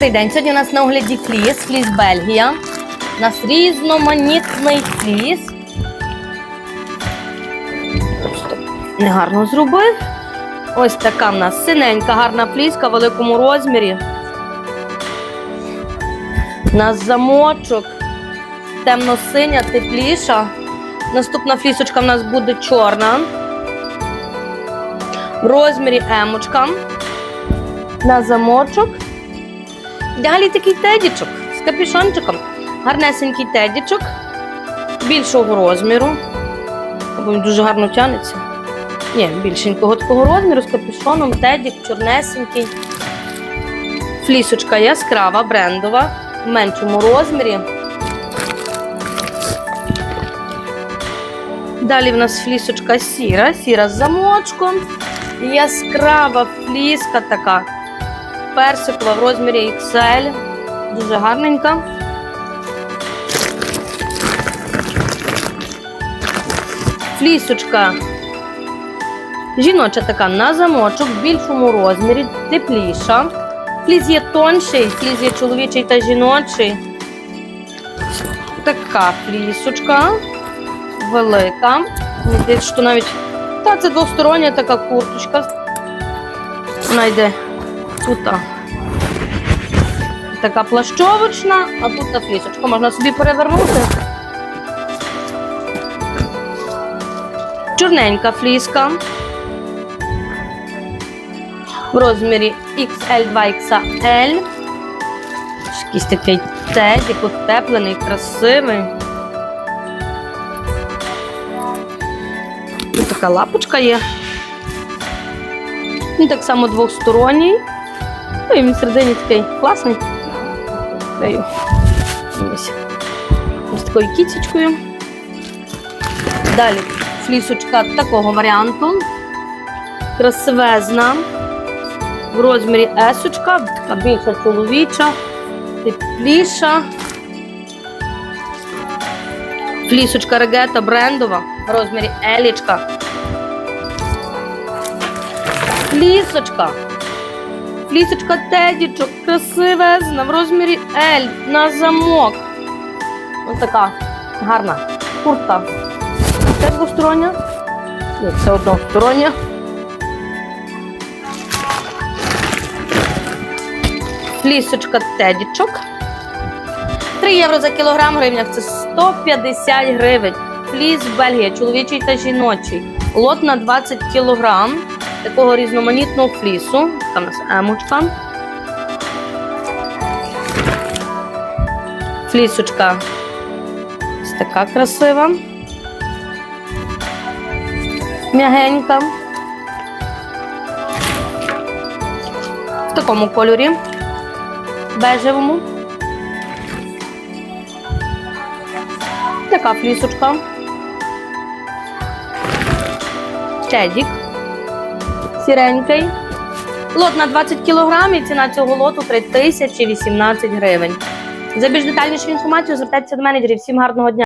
Добрий день. Сьогодні у нас на огляді фліс, фліс Бельгія. У нас різноманітний фліс. Негарно зробив. Ось така в нас синенька, гарна фліска в великому розмірі. У нас замочок, темно-синя, тепліша. Наступна флісочка в нас буде чорна. В розмірі емочка. На замочок. Далі такий тедічок з капюшончиком. Гарнесенький тедічок більшого розміру. Або він дуже гарно тянеться. Ні, більшенького такого розміру з капюшоном, тедік, чорнесенький. Флісочка яскрава, брендова, в меншому розмірі. Далі в нас флісочка сіра, сіра з замочком. Яскрава фліска така персикова в розмірі XL. Дуже гарненька. Флісочка. Жіноча така на замочок в більшому розмірі, тепліша. Фліс є тонший, фліс є чоловічий та жіночий. Така флісочка. Велика. Мені що навіть. Та це двостороння така курточка. Вона йде тут така плащовочна, а тут та флісочка. Можна собі перевернути. Чорненька фліска. В розмірі XL 2XL. Якийсь такий тедік, утеплений, красивий. Тут така лапочка є. Він так само двосторонній. Ну і він всередині такий класний. Даю. Ось. Ось такою кіцечкою. Далі флісочка такого варіанту. Красивезна. В розмірі есочка, така більша чоловіча, тепліша. Флісочка регета брендова в розмірі елічка. Флісочка. Флісочка тедічок, красивезна, в розмірі L на замок. Ось така гарна куртка. Це двостороння? Ні, це одностороння. Флісочка тедічок. 3 євро за кілограм гривнях це 150 гривень. Фліс Бельгія, чоловічий та жіночий. Лот на 20 кілограм такого різноманітного флісу. Така у нас емочка. Флісочка ось така красива. М'ягенька. В такому кольорі. Бежевому. Така флісочка. Тедік сіренький. Лот на 20 кг і ціна цього лоту 3018 гривень. За більш детальнішу інформацію звертайтеся до менеджерів. Всім гарного дня!